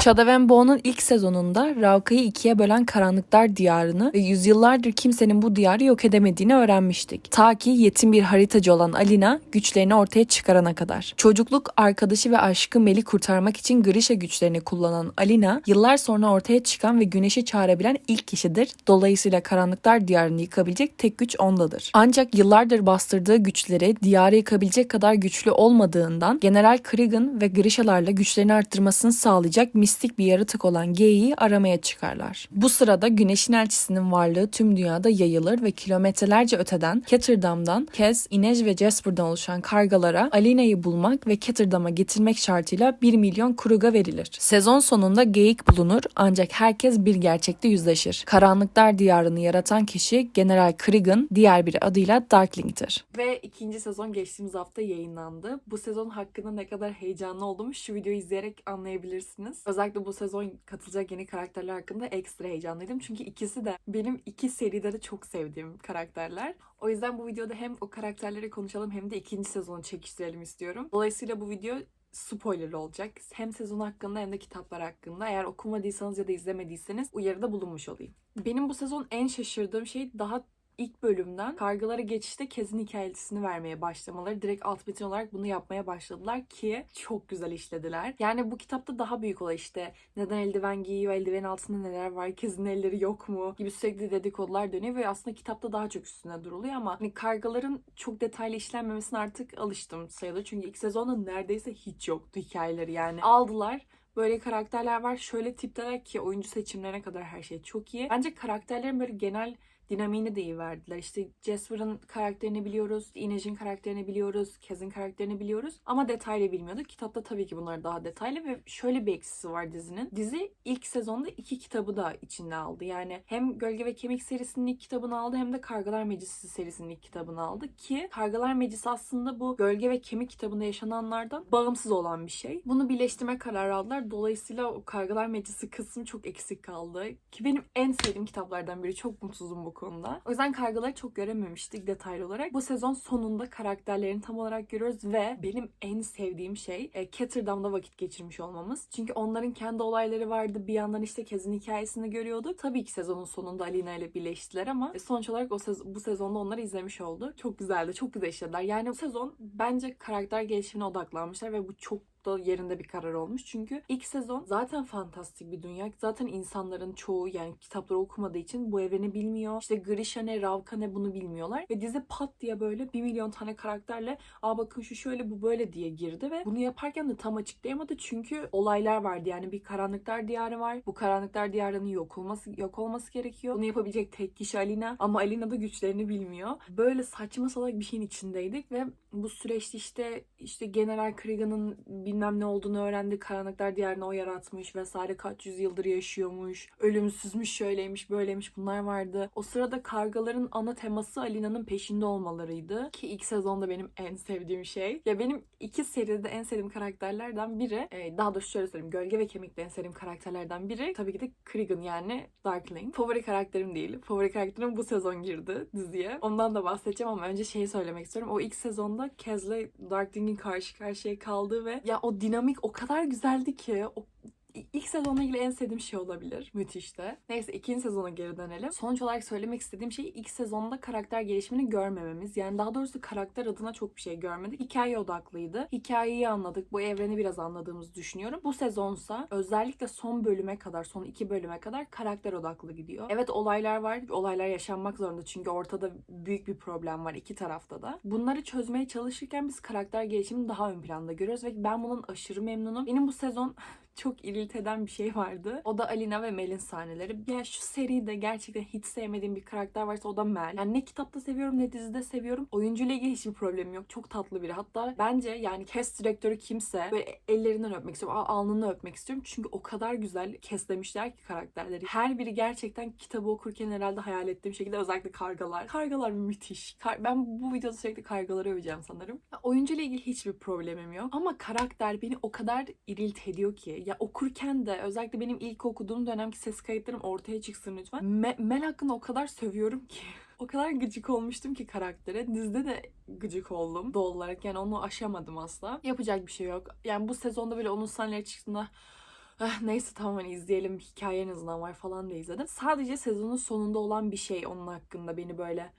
Shada Bo'nun ilk sezonunda Rauka'yı ikiye bölen karanlıklar diyarını ve yüzyıllardır kimsenin bu diyarı yok edemediğini öğrenmiştik. Ta ki yetim bir haritacı olan Alina güçlerini ortaya çıkarana kadar. Çocukluk arkadaşı ve aşkı Mel'i kurtarmak için Grisha güçlerini kullanan Alina, yıllar sonra ortaya çıkan ve güneşi çağırabilen ilk kişidir. Dolayısıyla karanlıklar diyarını yıkabilecek tek güç ondadır. Ancak yıllardır bastırdığı güçleri diyarı yıkabilecek kadar güçlü olmadığından General Krigan ve Grisha'larla güçlerini arttırmasını sağlayacak mistik bir yaratık olan Gei'yi aramaya çıkarlar. Bu sırada güneşin elçisinin varlığı tüm dünyada yayılır ve kilometrelerce öteden Ketterdam'dan Kez, Inej ve Jasper'dan oluşan kargalara Alina'yı bulmak ve Ketterdam'a getirmek şartıyla 1 milyon kuruga verilir. Sezon sonunda geyik bulunur ancak herkes bir gerçekte yüzleşir. Karanlıklar diyarını yaratan kişi General Krigan, diğer bir adıyla Darkling'tir. Ve ikinci sezon geçtiğimiz hafta yayınlandı. Bu sezon hakkında ne kadar heyecanlı olduğumu şu videoyu izleyerek anlayabilirsiniz. Özellikle bu sezon katılacak yeni karakterler hakkında ekstra heyecanlıydım. Çünkü ikisi de benim iki seride de çok sevdiğim karakterler. O yüzden bu videoda hem o karakterleri konuşalım hem de ikinci sezonu çekiştirelim istiyorum. Dolayısıyla bu video spoilerlı olacak. Hem sezon hakkında hem de kitaplar hakkında. Eğer okumadıysanız ya da izlemediyseniz uyarıda bulunmuş olayım. Benim bu sezon en şaşırdığım şey daha ilk bölümden kargalara geçişte Kez'in hikayesini vermeye başlamaları. Direkt alt metin olarak bunu yapmaya başladılar ki çok güzel işlediler. Yani bu kitapta daha büyük olay işte neden eldiven giyiyor, eldiven altında neler var, Kez'in elleri yok mu gibi sürekli dedikodular dönüyor ve aslında kitapta daha çok üstüne duruluyor ama hani kargaların çok detaylı işlenmemesine artık alıştım sayılır. Çünkü ilk sezonda neredeyse hiç yoktu hikayeleri yani. Aldılar Böyle karakterler var. Şöyle tipler ki oyuncu seçimlerine kadar her şey çok iyi. Bence karakterlerin böyle genel dinamiğini de iyi verdiler. İşte Jasper'ın karakterini biliyoruz, Inej'in karakterini biliyoruz, Kez'in karakterini biliyoruz ama detaylı bilmiyorduk. Kitapta tabii ki bunlar daha detaylı ve şöyle bir eksisi var dizinin. Dizi ilk sezonda iki kitabı da içinde aldı. Yani hem Gölge ve Kemik serisinin ilk kitabını aldı hem de Kargalar Meclisi serisinin ilk kitabını aldı ki Kargalar Meclisi aslında bu Gölge ve Kemik kitabında yaşananlardan bağımsız olan bir şey. Bunu birleştirme kararı aldılar. Dolayısıyla o Kargalar Meclisi kısmı çok eksik kaldı. Ki benim en sevdiğim kitaplardan biri. Çok mutsuzum bu konuda. O yüzden kargaları çok görememiştik detaylı olarak. Bu sezon sonunda karakterlerini tam olarak görüyoruz ve benim en sevdiğim şey e, Ketterdam'da vakit geçirmiş olmamız. Çünkü onların kendi olayları vardı. Bir yandan işte Kez'in hikayesini görüyorduk. Tabii ki sezonun sonunda Alina ile birleştiler ama e, sonuç olarak o sez- bu sezonda onları izlemiş olduk. Çok güzeldi. Çok güzel işlediler. Yani bu sezon bence karakter gelişimine odaklanmışlar ve bu çok da yerinde bir karar olmuş. Çünkü ilk sezon zaten fantastik bir dünya. Zaten insanların çoğu yani kitapları okumadığı için bu evreni bilmiyor. İşte Grisha ne, Ravka ne bunu bilmiyorlar. Ve dizi pat diye böyle bir milyon tane karakterle aa bakın şu şöyle bu böyle diye girdi ve bunu yaparken de tam açıklayamadı. Çünkü olaylar vardı. Yani bir karanlıklar diyarı var. Bu karanlıklar diyarının yok olması yok olması gerekiyor. Bunu yapabilecek tek kişi Alina. Ama Alina da güçlerini bilmiyor. Böyle saçma salak bir şeyin içindeydik ve bu süreçte işte işte General Krigan'ın bilmem ne olduğunu öğrendi. Karanlıklar diyarına o yaratmış vesaire kaç yüzyıldır yaşıyormuş. Ölümsüzmüş şöyleymiş böyleymiş bunlar vardı. O sırada kargaların ana teması Alina'nın peşinde olmalarıydı. Ki ilk sezonda benim en sevdiğim şey. Ya benim iki seride en sevdiğim karakterlerden biri e, daha doğrusu şöyle söyleyeyim. Gölge ve Kemik'te en sevdiğim karakterlerden biri tabii ki de Krigan yani Darkling. Favori karakterim değil. Favori karakterim bu sezon girdi diziye. Ondan da bahsedeceğim ama önce şeyi söylemek istiyorum. O ilk sezonda Kez'le Darkling'in karşı karşıya kaldığı ve ya o dinamik o kadar güzeldi ki o İlk sezonla ilgili en sevdiğim şey olabilir. Müthişti. Neyse ikinci sezona geri dönelim. Sonuç olarak söylemek istediğim şey ilk sezonda karakter gelişimini görmememiz. Yani daha doğrusu karakter adına çok bir şey görmedik. Hikaye odaklıydı. Hikayeyi anladık. Bu evreni biraz anladığımızı düşünüyorum. Bu sezonsa özellikle son bölüme kadar, son iki bölüme kadar karakter odaklı gidiyor. Evet olaylar var. Olaylar yaşanmak zorunda. Çünkü ortada büyük bir problem var iki tarafta da. Bunları çözmeye çalışırken biz karakter gelişimini daha ön planda görüyoruz ve ben bunun aşırı memnunum. Benim bu sezon çok irilt eden bir şey vardı. O da Alina ve Mel'in sahneleri. Ya şu seride gerçekten hiç sevmediğim bir karakter varsa o da Mel. Yani ne kitapta seviyorum ne dizide seviyorum. Oyuncuyla ilgili hiçbir problemim yok. Çok tatlı biri. Hatta bence yani cast direktörü kimse böyle ellerinden öpmek istiyorum. al- Alnını öpmek istiyorum. Çünkü o kadar güzel castlemişler ki karakterleri. Her biri gerçekten kitabı okurken herhalde hayal ettiğim şekilde özellikle kargalar. Kargalar müthiş. Kar- ben bu videoda sürekli kargaları öveceğim sanırım. Ya, oyuncuyla ilgili hiçbir problemim yok. Ama karakter beni o kadar irilt ediyor ki. Ya okurken de özellikle benim ilk okuduğum dönemki ses kayıtlarım ortaya çıksın lütfen. Me- Mel hakkında o kadar sövüyorum ki. O kadar gıcık olmuştum ki karaktere. Dizide de gıcık oldum doğal olarak. Yani onu aşamadım asla. Yapacak bir şey yok. Yani bu sezonda böyle onun sahneleri çıktığında Ah, neyse tamam hani izleyelim hikaye en azından var falan diye izledim. Sadece sezonun sonunda olan bir şey onun hakkında beni böyle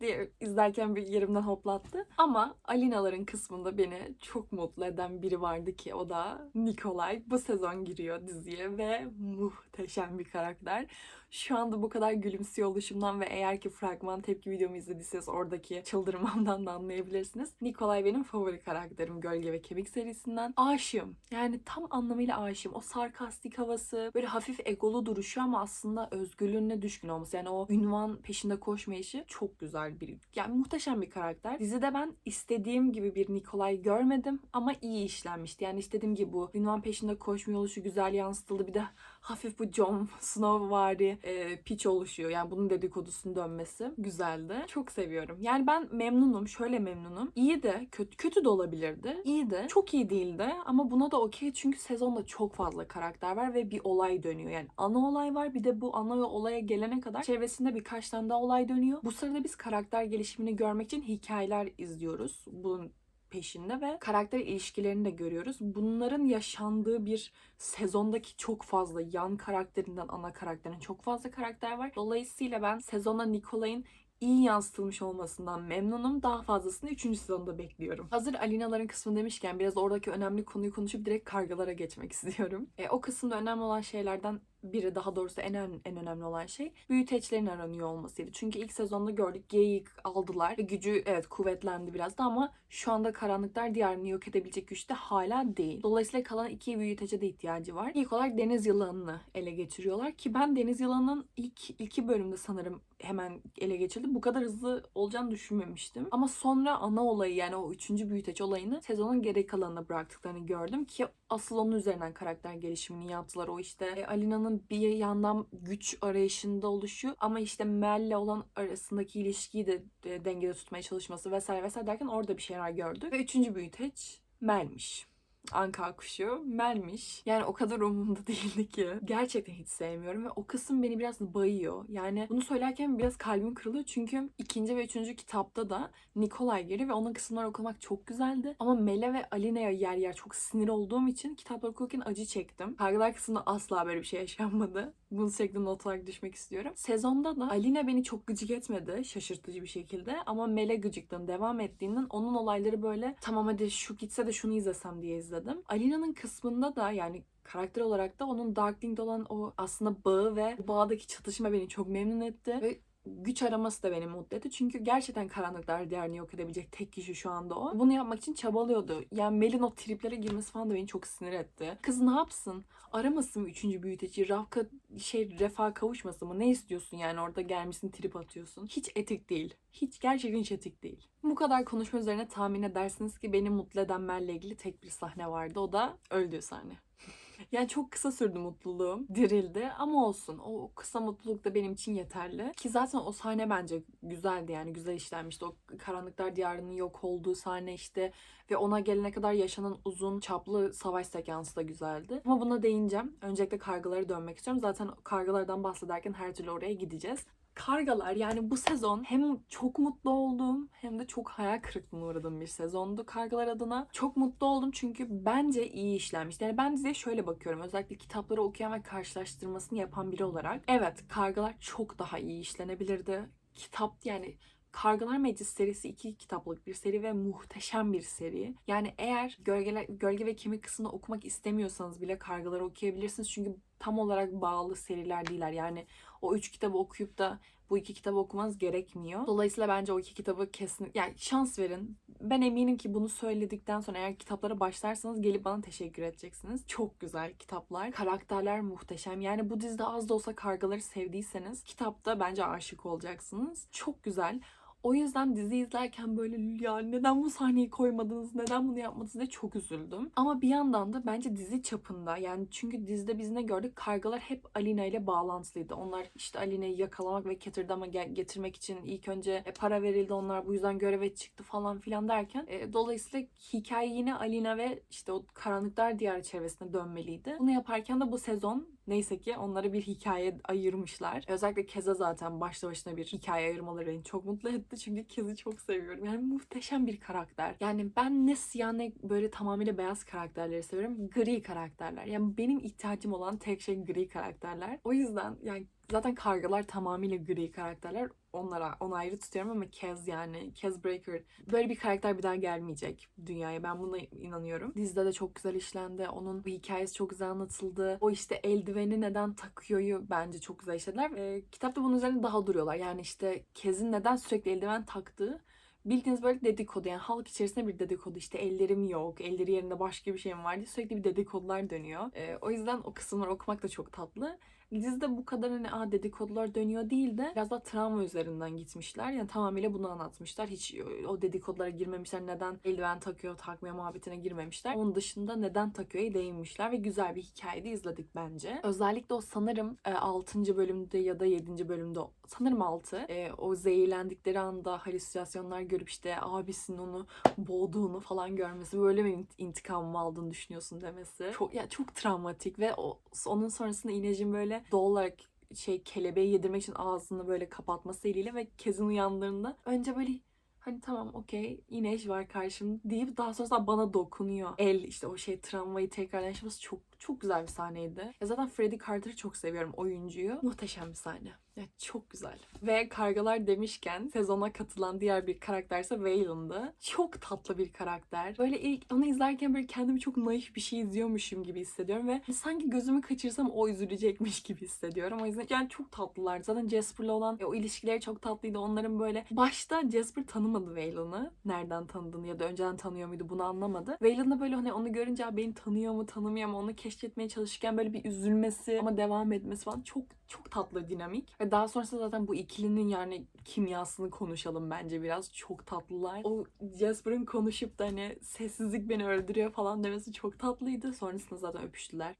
diye izlerken bir yerimden hoplattı. Ama Alinaların kısmında beni çok mutlu eden biri vardı ki o da Nikolay. Bu sezon giriyor diziye ve muhteşem bir karakter. Şu anda bu kadar gülümsüyor oluşumdan ve eğer ki fragman tepki videomu izlediyseniz oradaki çıldırmamdan da anlayabilirsiniz. Nikolay benim favori karakterim Gölge ve Kemik serisinden. Aşığım. Yani tam anlamıyla aşığım. O sarkastik havası, böyle hafif egolu duruşu ama aslında özgürlüğüne düşkün olması. Yani o ünvan peşinde koşmayışı çok güzel bir, yani muhteşem bir karakter. Dizide ben istediğim gibi bir Nikolay görmedim ama iyi işlenmişti. Yani istediğim gibi bu ünvan peşinde koşmuyor oluşu güzel yansıtıldı. Bir de hafif bu Jon Snow vari e, piç oluşuyor. Yani bunun dedikodusunun dönmesi güzeldi. Çok seviyorum. Yani ben memnunum. Şöyle memnunum. İyi de kötü, kötü de olabilirdi. İyi de çok iyi değildi ama buna da okey çünkü sezonda çok fazla karakter var ve bir olay dönüyor. Yani ana olay var bir de bu ana olaya gelene kadar çevresinde birkaç tane daha olay dönüyor. Bu sırada biz karakter gelişimini görmek için hikayeler izliyoruz. Bunun peşinde ve karakter ilişkilerini de görüyoruz. Bunların yaşandığı bir sezondaki çok fazla yan karakterinden ana karakterin çok fazla karakter var. Dolayısıyla ben sezona Nikolay'ın iyi yansıtılmış olmasından memnunum. Daha fazlasını 3. sezonda bekliyorum. Hazır Alinaların kısmı demişken biraz oradaki önemli konuyu konuşup direkt kargalara geçmek istiyorum. E, o kısımda önemli olan şeylerden biri daha doğrusu en, en, en önemli olan şey büyüteçlerin aranıyor olmasıydı. Çünkü ilk sezonda gördük geyik aldılar ve gücü evet kuvvetlendi biraz da ama şu anda karanlıklar diyarını yok edebilecek güçte hala değil. Dolayısıyla kalan iki büyütece de ihtiyacı var. İlk olarak deniz yılanını ele geçiriyorlar ki ben deniz yılanının ilk iki bölümde sanırım hemen ele geçirdi. Bu kadar hızlı olacağını düşünmemiştim. Ama sonra ana olayı yani o üçüncü büyüteç olayını sezonun geri kalanına bıraktıklarını gördüm ki asıl onun üzerinden karakter gelişimini yaptılar. O işte e, Alina'nın bir yandan güç arayışında oluşu ama işte Mel'le olan arasındaki ilişkiyi de e, dengede tutmaya çalışması vesaire vesaire derken orada bir şeyler gördük. Ve üçüncü büyüteç Mel'miş. Anka kuşu Mel'miş. Yani o kadar umurumda değildi ki. Gerçekten hiç sevmiyorum ve o kısım beni biraz bayıyor. Yani bunu söylerken biraz kalbim kırılıyor çünkü ikinci ve üçüncü kitapta da Nikolay geliyor ve onun kısımları okumak çok güzeldi. Ama Mele ve Alina'ya yer yer çok sinir olduğum için kitapları okurken acı çektim. Kargılar kısmında asla böyle bir şey yaşanmadı. Bunu sürekli not olarak düşmek istiyorum. Sezonda da Alina beni çok gıcık etmedi şaşırtıcı bir şekilde ama Mele gıcıklığın devam ettiğinden onun olayları böyle tamam hadi şu gitse de şunu izlesem diye izledim. Alina'nın kısmında da yani karakter olarak da onun Darkling'de olan o aslında bağı ve bağdaki çatışma beni çok memnun etti ve güç araması da beni mutlu etti. Çünkü gerçekten karanlıklar diğerini yok edebilecek tek kişi şu anda o. Bunu yapmak için çabalıyordu. Yani Mel'in o triplere girmesi falan da beni çok sinir etti. Kız ne yapsın? Aramasın mı üçüncü büyüteci? Rafka şey refa kavuşmasın mı? Ne istiyorsun yani orada gelmişsin trip atıyorsun? Hiç etik değil. Hiç gerçekten hiç etik değil. Bu kadar konuşma üzerine tahmin edersiniz ki beni mutlu eden Mel'le ilgili tek bir sahne vardı. O da öldüğü sahne. Yani çok kısa sürdü mutluluğum. Dirildi ama olsun. O kısa mutluluk da benim için yeterli. Ki zaten o sahne bence güzeldi yani güzel işlenmişti. O karanlıklar diyarının yok olduğu sahne işte ve ona gelene kadar yaşanan uzun çaplı savaş sekansı da güzeldi. Ama buna değineceğim. Öncelikle kargalara dönmek istiyorum. Zaten kargalardan bahsederken her türlü oraya gideceğiz. Kargalar yani bu sezon hem çok mutlu olduğum hem de çok hayal kırıklığına uğradığım bir sezondu Kargalar adına. Çok mutlu oldum çünkü bence iyi işlenmiş. Yani ben diziye şöyle bakıyorum. Özellikle kitapları okuyan ve karşılaştırmasını yapan biri olarak. Evet Kargalar çok daha iyi işlenebilirdi. Kitap yani Kargalar Meclis serisi iki kitaplık bir seri ve muhteşem bir seri. Yani eğer gölgeler, gölge ve kemik kısmını okumak istemiyorsanız bile Kargaları okuyabilirsiniz. Çünkü tam olarak bağlı seriler değiller. Yani o üç kitabı okuyup da bu iki kitabı okumanız gerekmiyor. Dolayısıyla bence o iki kitabı kesin yani şans verin. Ben eminim ki bunu söyledikten sonra eğer kitaplara başlarsanız gelip bana teşekkür edeceksiniz. Çok güzel kitaplar. Karakterler muhteşem. Yani bu dizide az da olsa kargaları sevdiyseniz kitapta bence aşık olacaksınız. Çok güzel. O yüzden dizi izlerken böyle ya neden bu sahneyi koymadınız, neden bunu yapmadınız diye çok üzüldüm. Ama bir yandan da bence dizi çapında yani çünkü dizide biz ne gördük? Kargalar hep Alina ile bağlantılıydı. Onlar işte Alina'yı yakalamak ve Ketterdam'a getirmek için ilk önce e, para verildi. Onlar bu yüzden göreve çıktı falan filan derken e, dolayısıyla hikaye yine Alina ve işte o karanlıklar diyarı çevresine dönmeliydi. Bunu yaparken de bu sezon Neyse ki onlara bir hikaye ayırmışlar. Özellikle Kez'e zaten başlı başına bir hikaye ayırmaları beni çok mutlu etti. Çünkü Kez'i çok seviyorum. Yani muhteşem bir karakter. Yani ben ne siyah ne böyle tamamıyla beyaz karakterleri seviyorum. Gri karakterler. Yani benim ihtiyacım olan tek şey gri karakterler. O yüzden yani zaten kargalar tamamıyla gri karakterler. Onlara onu ayrı tutuyorum ama Kez yani Kez Breaker böyle bir karakter bir daha gelmeyecek dünyaya. Ben buna inanıyorum. Dizide de çok güzel işlendi. Onun hikayesi çok güzel anlatıldı. O işte eldiveni neden takıyoryu bence çok güzel işlediler. Ee, kitapta bunun üzerine daha duruyorlar. Yani işte Kez'in neden sürekli eldiven taktığı bildiğiniz böyle dedikodu yani halk içerisinde bir dedikodu işte ellerim yok, elleri yerinde başka bir şey mi var diye sürekli bir dedikodular dönüyor. Ee, o yüzden o kısımları okumak da çok tatlı. Dizide bu kadar hani Aa, dedikodular dönüyor değil de biraz daha travma üzerinden gitmişler. Yani tamamıyla bunu anlatmışlar. Hiç o dedikodulara girmemişler. Neden eldiven takıyor, takmıyor muhabbetine girmemişler. Onun dışında neden takıyor değinmişler ve güzel bir hikayede izledik bence. Özellikle o sanırım 6. bölümde ya da 7. bölümde sanırım 6. O zehirlendikleri anda halüsinasyonlar görüp işte abisinin onu boğduğunu falan görmesi böyle mi intikamımı aldığını düşünüyorsun demesi. Çok ya çok travmatik ve o, onun sonrasında İnecin böyle doğal olarak şey kelebeği yedirmek için ağzını böyle kapatması eliyle ve Kezin uyandığında önce böyle hani tamam okey İneş var karşımda deyip daha sonrasında bana dokunuyor. El işte o şey travmayı tekrar yaşaması çok çok güzel bir sahneydi. Ya zaten Freddie Carter'ı çok seviyorum oyuncuyu. Muhteşem bir sahne. Ya çok güzel. Ve kargalar demişken sezona katılan diğer bir karakterse Waylon'dı. Çok tatlı bir karakter. Böyle ilk onu izlerken böyle kendimi çok naif bir şey izliyormuşum gibi hissediyorum ve sanki gözümü kaçırsam o üzülecekmiş gibi hissediyorum. O yüzden yani çok tatlılar. Zaten Jasper'la olan e, o ilişkileri çok tatlıydı. Onların böyle başta Jasper tanımadı Waylon'ı. Nereden tanıdığını ya da önceden tanıyor muydu bunu anlamadı. Waylon böyle hani onu görünce beni tanıyor mu tanımıyor mu onu keşfetmeye çalışırken böyle bir üzülmesi ama devam etmesi falan çok çok tatlı dinamik. Ve daha sonrasında zaten bu ikilinin yani kimyasını konuşalım bence biraz. Çok tatlılar. O Jasper'ın konuşup da hani sessizlik beni öldürüyor falan demesi çok tatlıydı. Sonrasında zaten öpüştüler.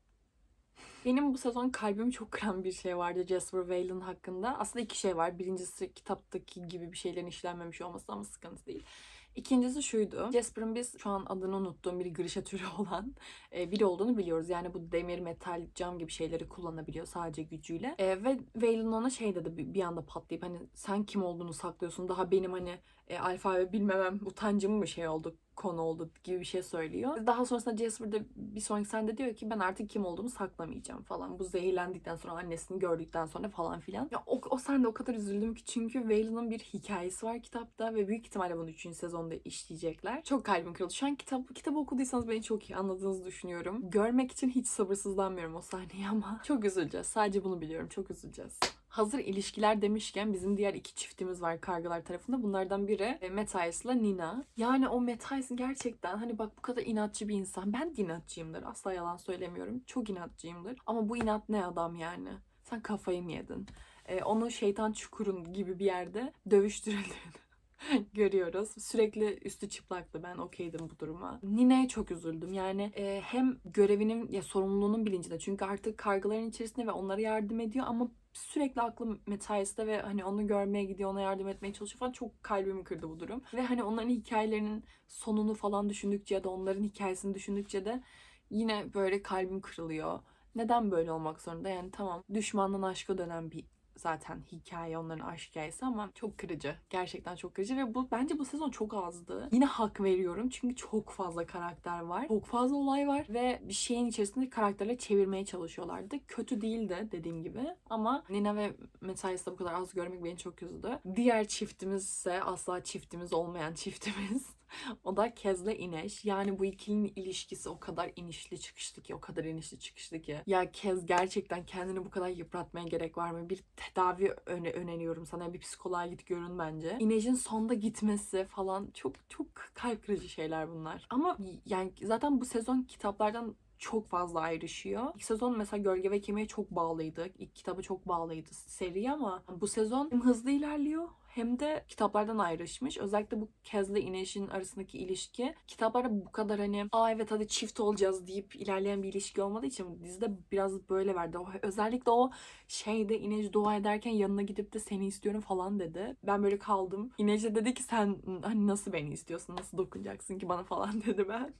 Benim bu sezon kalbimi çok kıran bir şey vardı Jasper Whalen hakkında. Aslında iki şey var. Birincisi kitaptaki gibi bir şeylerin işlenmemiş olması ama sıkıntı değil. İkincisi şuydu. Jasper'ın biz şu an adını unuttuğum bir Grisha türü olan e, biri olduğunu biliyoruz. Yani bu demir, metal, cam gibi şeyleri kullanabiliyor sadece gücüyle. E, ve Valen ona şey dedi bir, bir anda patlayıp hani sen kim olduğunu saklıyorsun. Daha benim hani e, alfabe bilmemem utancım mı şey oldu konu oldu gibi bir şey söylüyor. Daha sonrasında Jasper de bir sonraki sende diyor ki ben artık kim olduğumu saklamayacağım falan. Bu zehirlendikten sonra annesini gördükten sonra falan filan. Ya o, o sende o kadar üzüldüm ki çünkü Waylon'un bir hikayesi var kitapta ve büyük ihtimalle bunu 3. sezonda işleyecekler. Çok kalbim kırıldı. Şu an kitap, kitabı okuduysanız beni çok iyi anladığınızı düşünüyorum. Görmek için hiç sabırsızlanmıyorum o sahneyi ama çok üzüleceğiz. Sadece bunu biliyorum. Çok üzüleceğiz. Hazır ilişkiler demişken bizim diğer iki çiftimiz var kargalar tarafında. Bunlardan biri e, Matthias'la Nina. Yani o Matthias gerçekten hani bak bu kadar inatçı bir insan. Ben de inatçıyımdır. Asla yalan söylemiyorum. Çok inatçıyımdır. Ama bu inat ne adam yani? Sen kafayı mı yedin? Ee, onu şeytan çukurun gibi bir yerde dövüştürüldüğünü görüyoruz. Sürekli üstü çıplaktı. Ben okeydim bu duruma. Nine'ye çok üzüldüm. Yani e, hem görevinin ya sorumluluğunun bilincinde. Çünkü artık kargaların içerisinde ve onlara yardım ediyor ama sürekli aklım Matthias'ta ve hani onu görmeye gidiyor, ona yardım etmeye çalışıyor falan çok kalbimi kırdı bu durum. Ve hani onların hikayelerinin sonunu falan düşündükçe ya da onların hikayesini düşündükçe de yine böyle kalbim kırılıyor. Neden böyle olmak zorunda? Yani tamam düşmandan aşka dönen bir zaten hikaye onların aşk hikayesi ama çok kırıcı. Gerçekten çok kırıcı ve bu bence bu sezon çok azdı. Yine hak veriyorum çünkü çok fazla karakter var. Çok fazla olay var ve bir şeyin içerisinde karakterleri çevirmeye çalışıyorlardı. Kötü değildi dediğim gibi ama Nina ve Matthias'ı bu kadar az görmek beni çok üzdü. Diğer çiftimiz ise asla çiftimiz olmayan çiftimiz. o da Kez'le İneş. Yani bu ikilinin ilişkisi o kadar inişli çıkışlı ki, o kadar inişli çıkışlı ki. Ya Kez gerçekten kendini bu kadar yıpratmaya gerek var mı? Bir tedavi öne öneriyorum sana. Bir psikoloğa git görün bence. İnej'in sonda gitmesi falan çok çok kalp kırıcı şeyler bunlar. Ama yani zaten bu sezon kitaplardan çok fazla ayrışıyor. İlk sezon mesela Gölge ve Kemiğe çok bağlıydı. İlk kitabı çok bağlıydı seri ama bu sezon hem hızlı ilerliyor hem de kitaplardan ayrışmış. Özellikle bu Kez'le İneş'in arasındaki ilişki kitaplarda bu kadar hani aa evet hadi çift olacağız deyip ilerleyen bir ilişki olmadığı için dizide biraz böyle verdi. Özellikle o şeyde İneş dua ederken yanına gidip de seni istiyorum falan dedi. Ben böyle kaldım. İneş de dedi ki sen hani nasıl beni istiyorsun? Nasıl dokunacaksın ki bana falan dedi ben.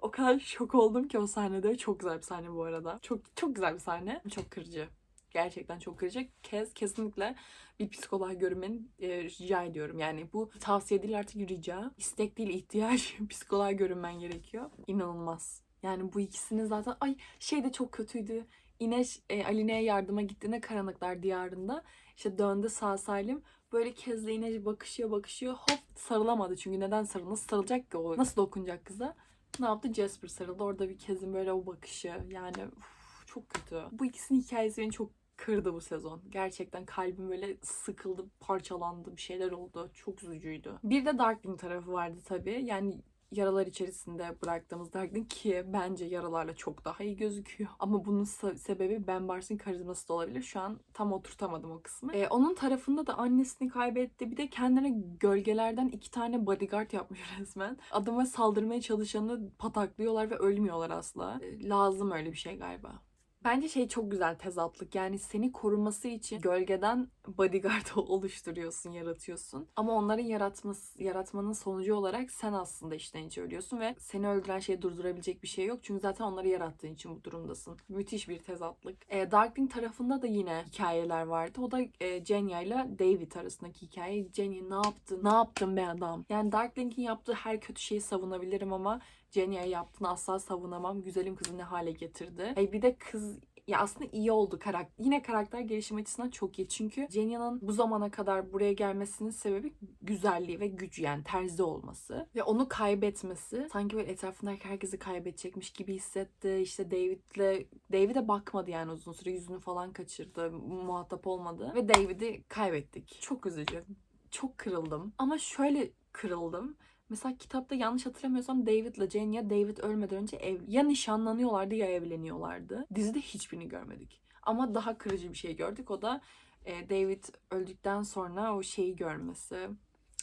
o kadar şok oldum ki o sahnede. Çok güzel bir sahne bu arada. Çok çok güzel bir sahne. Çok kırıcı. Gerçekten çok kırıcı. Kez kesinlikle bir psikoloğa görünmeni e, rica ediyorum. Yani bu tavsiye değil artık rica. İstek değil ihtiyaç. psikoloğa görünmen gerekiyor. İnanılmaz. Yani bu ikisinin zaten ay şey de çok kötüydü. İneş e, Aline'ye yardıma gittiğinde karanlıklar diyarında işte döndü sağ salim böyle Kezle İneş bakışıyor bakışıyor hop sarılamadı çünkü neden sarıl nasıl sarılacak ki o nasıl dokunacak kıza ne yaptı Jasper sarıldı orada bir Kez'in böyle o bakışı yani uf, çok kötü bu ikisinin hikayesi beni çok kırdı bu sezon. Gerçekten kalbim böyle sıkıldı, parçalandı, bir şeyler oldu. Çok üzücüydü. Bir de Darkling tarafı vardı tabii. Yani yaralar içerisinde bıraktığımız Darkling ki bence yaralarla çok daha iyi gözüküyor. Ama bunun se- sebebi Ben Bars'ın karizması da olabilir. Şu an tam oturtamadım o kısmı. Ee, onun tarafında da annesini kaybetti. Bir de kendine gölgelerden iki tane bodyguard yapmış resmen. Adama saldırmaya çalışanı pataklıyorlar ve ölmüyorlar asla. Ee, lazım öyle bir şey galiba. Bence şey çok güzel tezatlık. Yani seni koruması için gölgeden bodyguard oluşturuyorsun, yaratıyorsun. Ama onların yaratması, yaratmanın sonucu olarak sen aslında içten içe ölüyorsun ve seni öldüren şeyi durdurabilecek bir şey yok. Çünkü zaten onları yarattığın için bu durumdasın. Müthiş bir tezatlık. E, Darkling tarafında da yine hikayeler vardı. O da e, Jenya ile David arasındaki hikaye. Jenya ne yaptın? Ne yaptın be adam? Yani Darkling'in yaptığı her kötü şeyi savunabilirim ama Jenny'e yaptığını asla savunamam. Güzelim kızı ne hale getirdi. E bir de kız ya aslında iyi oldu karakter. Yine karakter gelişim açısından çok iyi. Çünkü Jenny'nin bu zamana kadar buraya gelmesinin sebebi güzelliği ve gücü yani terzi olması. Ve onu kaybetmesi sanki böyle etrafındaki herkesi kaybedecekmiş gibi hissetti. İşte David'le David'e bakmadı yani uzun süre yüzünü falan kaçırdı. Muhatap olmadı. Ve David'i kaybettik. Çok üzücü. Çok kırıldım. Ama şöyle kırıldım. Mesela kitapta yanlış hatırlamıyorsam David'la Jane ya David ölmeden önce ev ya nişanlanıyorlardı ya evleniyorlardı. Dizide hiçbirini görmedik. Ama daha kırıcı bir şey gördük. O da e, David öldükten sonra o şeyi görmesi.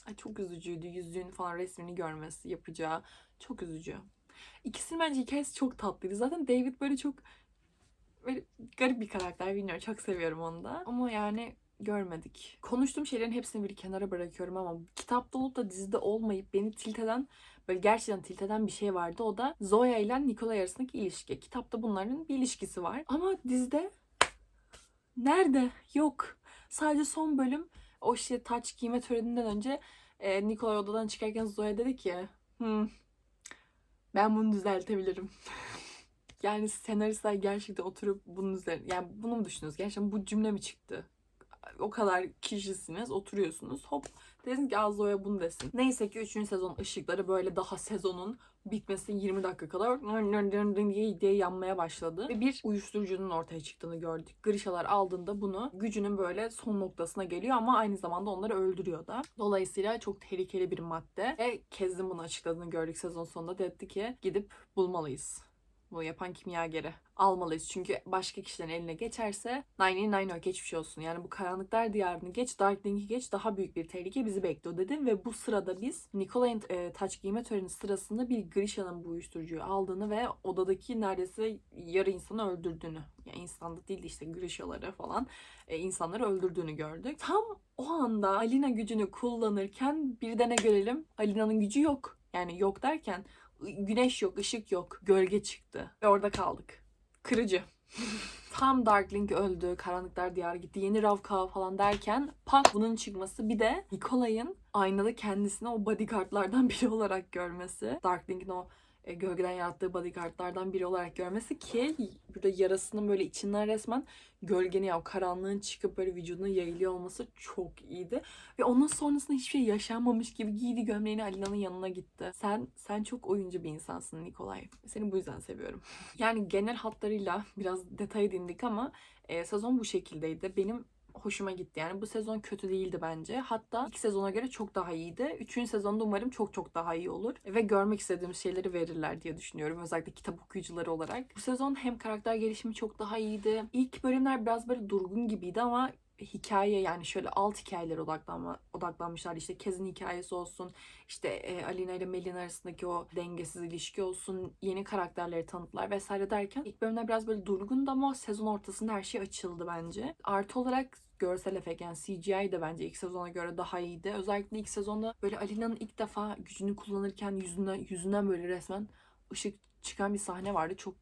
Ay çok üzücüydü. Yüzüğün falan resmini görmesi yapacağı. Çok üzücü. İkisinin bence hikayesi çok tatlıydı. Zaten David böyle çok böyle garip bir karakter bilmiyorum. Çok seviyorum onu da. Ama yani görmedik. Konuştuğum şeylerin hepsini bir kenara bırakıyorum ama kitapta olup da dizide olmayıp beni tilt eden böyle gerçekten tilt eden bir şey vardı. O da Zoya ile Nikolay arasındaki ilişki. Kitapta bunların bir ilişkisi var. Ama dizide nerede? Yok. Sadece son bölüm o işte taç giyme töreninden önce e, Nikolay odadan çıkarken Zoya dedi ki hmm, ben bunu düzeltebilirim. yani senaristler gerçekten oturup bunun üzerine yani bunu mu düşünüyorsunuz? Gerçekten bu cümle mi çıktı? O kadar kişisiniz oturuyorsunuz hop desin ki az Zoya bunu desin. Neyse ki 3. sezon ışıkları böyle daha sezonun bitmesine 20 dakika kadar diye, diye yanmaya başladı. Ve bir uyuşturucunun ortaya çıktığını gördük. Grişalar aldığında bunu gücünün böyle son noktasına geliyor ama aynı zamanda onları öldürüyor da. Dolayısıyla çok tehlikeli bir madde. Ve Kez'in bunu açıkladığını gördük sezon sonunda. Dedi ki gidip bulmalıyız. Bu yapan kimyageri almalıyız. Çünkü başka kişilerin eline geçerse Nine Nine geçmiş olsun. Yani bu karanlıklar diyarını geç, Darkling'i geç daha büyük bir tehlike bizi bekliyor dedi. Ve bu sırada biz Nikola'nın e, taç giyme töreni sırasında bir Grisha'nın bu uyuşturucuyu aldığını ve odadaki neredeyse yarı insanı öldürdüğünü. Yani insanda değil de işte Grisha'ları falan e, insanları öldürdüğünü gördük. Tam o anda Alina gücünü kullanırken bir de görelim? Alina'nın gücü yok. Yani yok derken güneş yok, ışık yok, gölge çıktı. Ve orada kaldık. Kırıcı. Tam Darkling öldü, Karanlıklar Diyarı gitti, yeni Ravka falan derken pat bunun çıkması bir de Nikolay'ın aynada kendisini o bodyguardlardan biri olarak görmesi. Darkling'in o gölgeden yarattığı bodyguardlardan biri olarak görmesi ki burada yarasının böyle içinden resmen gölgeni ya karanlığın çıkıp böyle vücuduna yayılıyor olması çok iyiydi. Ve onun sonrasında hiçbir şey yaşanmamış gibi giydi gömleğini Alina'nın yanına gitti. Sen sen çok oyuncu bir insansın Nikolay. Seni bu yüzden seviyorum. Yani genel hatlarıyla biraz detaya dindik ama e, sezon bu şekildeydi. Benim hoşuma gitti. Yani bu sezon kötü değildi bence. Hatta ilk sezona göre çok daha iyiydi. Üçüncü sezonda umarım çok çok daha iyi olur. Ve görmek istediğimiz şeyleri verirler diye düşünüyorum. Özellikle kitap okuyucuları olarak. Bu sezon hem karakter gelişimi çok daha iyiydi. İlk bölümler biraz böyle durgun gibiydi ama hikaye yani şöyle alt hikayelere odaklanma, odaklanmışlar. İşte Kez'in hikayesi olsun, işte e, Alina ile Melin arasındaki o dengesiz ilişki olsun, yeni karakterleri tanıttılar vesaire derken ilk bölümler biraz böyle durgundu ama sezon ortasında her şey açıldı bence. Artı olarak görsel efekt yani CGI de bence ilk sezona göre daha iyiydi. Özellikle ilk sezonda böyle Alina'nın ilk defa gücünü kullanırken yüzüne, yüzünden böyle resmen ışık çıkan bir sahne vardı. Çok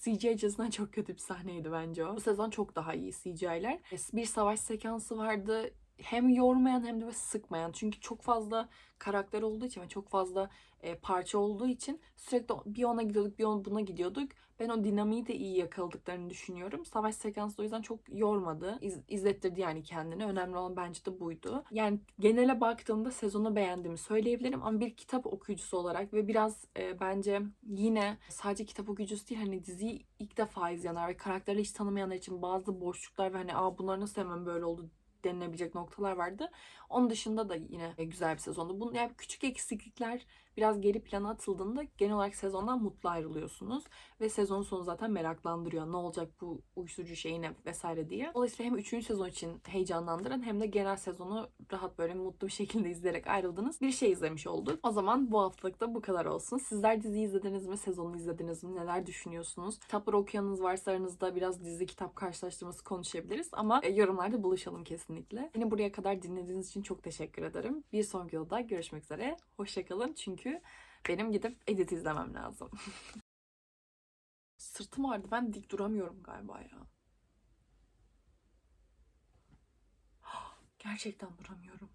CGI açısından çok kötü bir sahneydi bence o. Bu sezon çok daha iyi CGI'ler. Bir savaş sekansı vardı. Hem yormayan hem de böyle sıkmayan. Çünkü çok fazla karakter olduğu için ve çok fazla e, parça olduğu için sürekli bir ona gidiyorduk bir ona buna gidiyorduk. Ben o dinamiği de iyi yakaladıklarını düşünüyorum. Savaş sekansı o yüzden çok yormadı. İz, izlettirdi yani kendini. Önemli olan bence de buydu. Yani genele baktığımda sezonu beğendiğimi söyleyebilirim ama bir kitap okuyucusu olarak ve biraz e, bence yine sadece kitap okuyucusu değil hani diziyi ilk defa izleyenler ve karakterleri hiç tanımayanlar için bazı boşluklar ve hani aa bunlar nasıl hemen böyle oldu denilebilecek noktalar vardı. Onun dışında da yine güzel bir sezondu. Bunun yani küçük eksiklikler biraz geri plana atıldığında genel olarak sezondan mutlu ayrılıyorsunuz. Ve sezonun sonu zaten meraklandırıyor. Ne olacak bu uyuşturucu şeyine vesaire diye. Dolayısıyla hem 3. sezon için heyecanlandıran hem de genel sezonu rahat böyle mutlu bir şekilde izleyerek ayrıldığınız bir şey izlemiş olduk. O zaman bu haftalık da bu kadar olsun. Sizler dizi izlediniz mi? Sezonu izlediniz mi? Neler düşünüyorsunuz? Kitapları okuyanınız varsa aranızda biraz dizi kitap karşılaştırması konuşabiliriz. Ama e, yorumlarda buluşalım kesinlikle. Beni buraya kadar dinlediğiniz için çok teşekkür ederim. Bir sonraki yolda görüşmek üzere. Hoşçakalın çünkü benim gidip edit izlemem lazım. Sırtım ağrıdı. Ben dik duramıyorum galiba ya. Gerçekten duramıyorum.